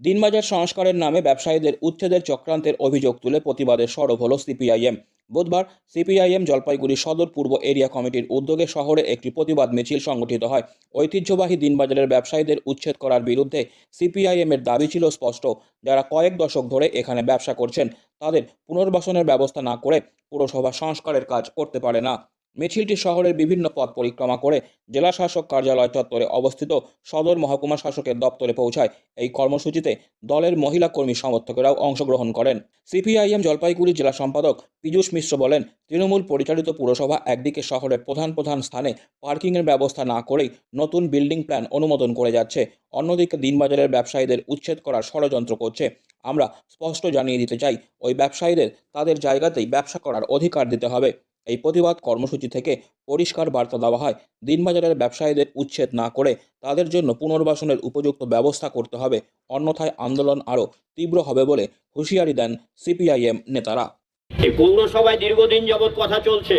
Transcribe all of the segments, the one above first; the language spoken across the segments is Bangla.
দিনবাজার সংস্কারের নামে ব্যবসায়ীদের উচ্ছেদের চক্রান্তের অভিযোগ তুলে প্রতিবাদে সরব হল সিপিআইএম। বুধবার সিপিআইএম জলপাইগুড়ি সদর পূর্ব এরিয়া কমিটির উদ্যোগে শহরে একটি প্রতিবাদ মিছিল সংগঠিত হয়। ঐতিহ্যবাহী দিনবাজারের ব্যবসায়ীদের উচ্ছেদ করার বিরুদ্ধে সিপিআইএম এর দাবি ছিল স্পষ্ট। যারা কয়েক দশক ধরে এখানে ব্যবসা করছেন, তাদের পুনর্বাসনের ব্যবস্থা না করে পুরসভা সংস্কারের কাজ করতে পারে না। মিছিলটি শহরের বিভিন্ন পথ পরিক্রমা করে জেলা শাসক কার্যালয় চত্বরে অবস্থিত সদর মহকুমা শাসকের দপ্তরে পৌঁছায়। এই কর্মসূচিতে দলের মহিলা কর্মী সমর্থকেরাও অংশগ্রহণ করেন। সিপিআইএম জলপাইগুড়ি জেলা সম্পাদক পীযূষ মিশ্র বলেন, তৃণমূল পরিচালিত পুরসভা একদিকে শহরের প্রধান প্রধান স্থানে পার্কিংয়ের ব্যবস্থা না করেই নতুন বিল্ডিং প্ল্যান অনুমোদন করে যাচ্ছে। অন্যদিকে দিনবাজারের ব্যবসায়ীদের উচ্ছেদ করার ষড়যন্ত্র করছে। আমরা স্পষ্ট জানিয়ে দিতে চাই, ওই ব্যবসায়ীদের তাদের জায়গাতেই ব্যবসা করার অধিকার দিতে হবে। এই প্রতিবাদ কর্মসূচি থেকে পরিষ্কার বার্তা দেওয়া হয়। দিনবাজারের ব্যবসায়ীদের উচ্ছেদ না করে তাদের জন্য পুনর্বাসনের উপযুক্ত ব্যবস্থা করতে হবে। অন্যথায় আন্দোলন আরও তীব্র হবে বলে হুঁশিয়ারি দেন সিপিআইএম নেতারা। এই পৌরসভায় দীর্ঘদিন যাবৎ কথা চলছে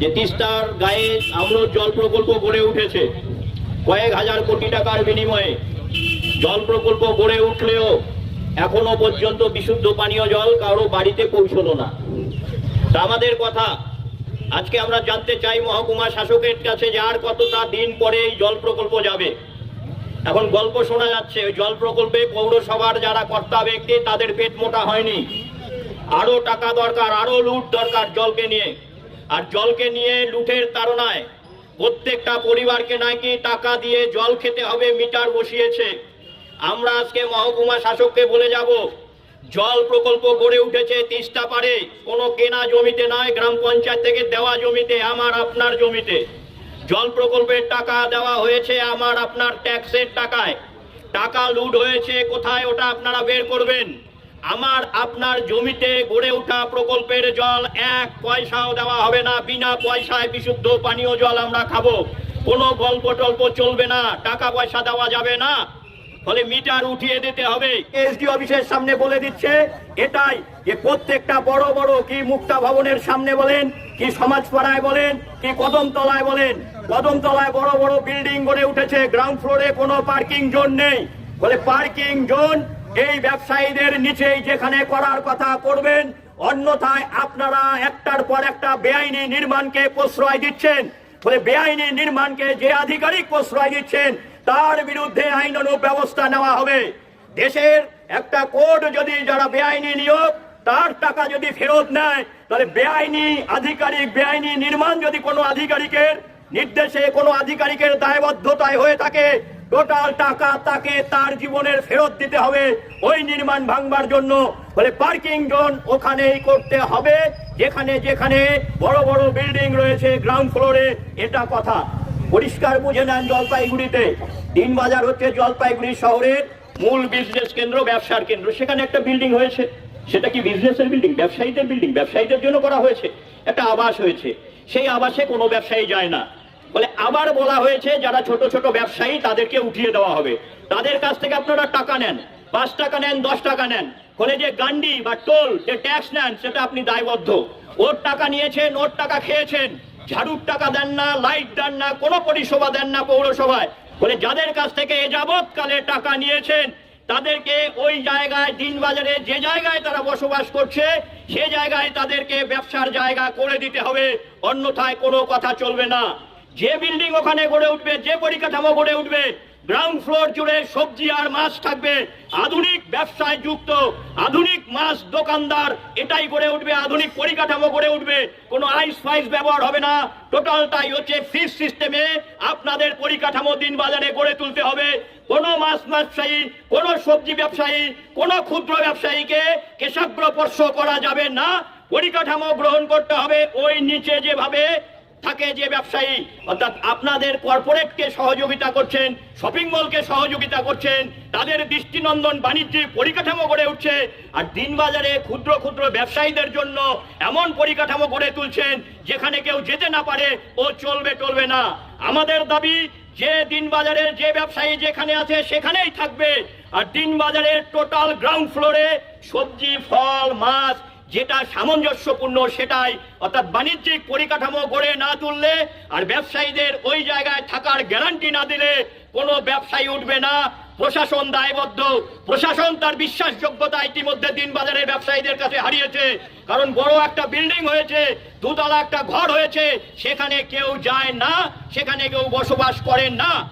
যে তিস্তার গায়ে আমল জল প্রকল্প গড়ে উঠেছে। কয়েক হাজার কোটি টাকার বিনিময়ে জল প্রকল্প গড়ে উঠলেও এখনও পর্যন্ত বিশুদ্ধ পানীয় জল কারও বাড়িতে পৌঁছলো না। আমাদের কথা আজকে আমরা জানতে চাই মহকুমা শাসকের কাছে যে আর কতটা দিন পরে এই জল প্রকল্প যাবে। এখন গল্প শোনা যাচ্ছে, ওই জল প্রকল্পে পৌরসভার যারা কর্তা ব্যক্তি, তাদের পেট মোটা হয়নি। আরও টাকা দরকার, আরও লুট দরকার জলকে নিয়ে। আর জলকে নিয়ে লুটের তাড়নায় প্রত্যেকটা পরিবারকে নাকি টাকা দিয়ে জল খেতে হবে, মিটার বসিয়েছে। আমরা আজকে মহকুমা শাসককে বলে যাব জল প্রকল্প গড়ে উঠেছে তিস্তা পারে কোনো কেনা জমিতে নয়, গ্রাম পঞ্চায়েত থেকে দেওয়া জমিতে, আমার আপনার জমিতে। জল প্রকল্পের টাকা দেওয়া হয়েছে আমার আপনার ট্যাক্সের টাকায়। টাকা লুট হয়েছে, কোথায় ওটা আপনারা বের করবেন? আমার আপনার জমিতে গড়ে ওঠা প্রকল্পের জল এক পয়সাও দেওয়া হবে না, বিনা পয়সায় বিশুদ্ধ পানীয় জল আমরা খাব। কোনো গল্প টল্প চলবে না, টাকা পয়সা দেওয়া যাবে না। ফলে মিটার উঠিয়ে দিতে হবে। এসডি অফিসের সামনে বলে দিচ্ছে এটাই যে প্রত্যেকটা বড় বড় কি মুক্তা ভবনের সামনে বলেন, কি সমাজপাড়ায় বলেন, কি কদমতলায় বলেন, কদমতলায় বড় বড় বিল্ডিং গড়ে উঠেছে গ্রাউন্ড ফ্লোরে কোনো পার্কিং জোন নেই। বলে পার্কিং জোন এই ব্যবসায়ীদের নিচেই যেখানে করার কথা করবেন, অন্যথায় আপনারা একটার পর একটা বেআইনি নির্মাণকে প্রশ্রয় দিচ্ছেন। বলে বেআইনি নির্মাণকে যে আধিকারিক প্রশ্রয় দিচ্ছেন তার বিরুদ্ধে আইনানুগ ব্যবস্থা নেওয়া হবে। দেশের একটা কোড যদি যারা বেআইনি নিয়োগ, তার টাকা যদি ফেরত নেয়, তাহলে বেআইনি আধিকারিক, বেআইনি নির্মাণ যদি কোনো আধিকারিকের নির্দেশে কোনো আধিকারিকের দায়বদ্ধতায় হয়ে থাকে, টোটাল টাকা তাকে তার জীবনের ফেরত দিতে হবে ওই নির্মাণ ভাঙবার জন্য। বলে পার্কিং জোন ওখানেই করতে হবে, যেখানে যেখানে বড় বড় বিল্ডিং রয়েছে, গ্রাউন্ড ফ্লোরে, এটা কথা। পরিষ্কার বুঝে নেন জলপাইগুড়িতে। দিনবাজার হচ্ছে জলপাইগুড়ি শহরের মূল বিজনেস কেন্দ্র, ব্যবসার কেন্দ্র। সেখানে একটা বিল্ডিং হয়েছে। সেটা কি বিজনেসের বিল্ডিং ব্যবসায়ীদের বিল্ডিং ব্যবসায়ীদের জন্য করা হয়েছে। একটা আবাস হয়েছে। সেই আবাসে কোনো ব্যবসায়ী যায় না। বলে আবার বলা হয়েছে, যারা ছোট ছোট ব্যবসায়ী, তাদেরকে উঠিয়ে দেওয়া হবে। তাদের কাছ থেকে আপনারা টাকা নেন। পাঁচ টাকা নেন, দশ টাকা নেন। ফলে যে গান্ডি বা টোল যে ট্যাক্স নেন, সেটা আপনি দায়বদ্ধ। ওর টাকা নিয়েছেন, ওর টাকা খেয়েছেন। ঝাড়ুর টাকা দেন না লাইট দেন না, কোনো পরিষেবা দেন না পৌরসভায়। বলে যাদের কাছ থেকে যাবৎকালে টাকা নিয়েছেন, তাদেরকে ওই জায়গায়, দিনবাজারে যে জায়গায় তারা বসবাস করছে, সে জায়গায় তাদেরকে ব্যবসার জায়গা করে দিতে হবে। অন্যথায় কোনো কথা চলবে না। যে বিল্ডিং ওখানে গড়ে উঠবে, যে পরিকাঠামো গড়ে উঠবে গ্রাউন্ড ফ্লোর জুড়ে সবজি আর মাছ থাকবে। আধুনিক ব্যবসায় যুক্ত, আধুনিক মাছ দোকানদার, এটাই গড়ে উঠবে, আধুনিক পরিকাঠামো গড়ে উঠবে। কোনো আইস ফাইস ব্যবহার হবে না। টোটালটাই হচ্ছে ফিস সিস্টেমে আপনাদের পরিকাঠামো দিন বাজারে গড়ে তুলতে হবে। কোনো মাছ ব্যবসায়ী, কোনো সবজি ব্যবসায়ী, কোনো ক্ষুদ্র ব্যবসায়ীকে কেশাগ্রপর্শ করা যাবে না। পরিকাঠামো গ্রহণ করতে হবে। ওই নিচে যেভাবে থাকে যে ব্যবসায়ী, অর্থাৎ আপনাদের কর্পোরেটকে সহযোগিতা করছেন শপিং মলকে সহযোগিতা করছেন, তাদের দৃষ্টিনন্দন বাণিজ্যিক পরিকাঠামো গড়ে উঠছে, আর দিনবাজারে ক্ষুদ্র ক্ষুদ্র ব্যবসায়ীদের জন্য এমন পরিকাঠামো গড়ে তুলছেন, যেখানে কেউ যেতে না পারে, ও চলবে চলবে না। আমাদের দাবি, যে দিনবাজারের যে ব্যবসায়ী যেখানে আছে, সেখানেই থাকবে। আর দিনবাজারের টোটাল গ্রাউন্ড ফ্লোরে সবজি, ফল, মাছ যেটা সামঞ্জস্যপূর্ণ সেটাই। অর্থাৎ বাণিজ্যিক পরিকাঠামো গড়ে না তুললে আর ব্যবসায়ীদের ওই জায়গায় থাকার গ্যারান্টি না দিলে কোনো ব্যবসায়ী উঠবে না। প্রশাসন দায়বদ্ধ। প্রশাসন তার বিশ্বাসযোগ্যতা ইতিমধ্যে দিন বাজারের ব্যবসায়ীদের কাছে হারিয়েছে। কারণ বড় একটা বিল্ডিং হয়েছে, দুতলা একটা ঘর হয়েছে, সেখানে কেউ যায় না, সেখানে কেউ বসবাস করেন না।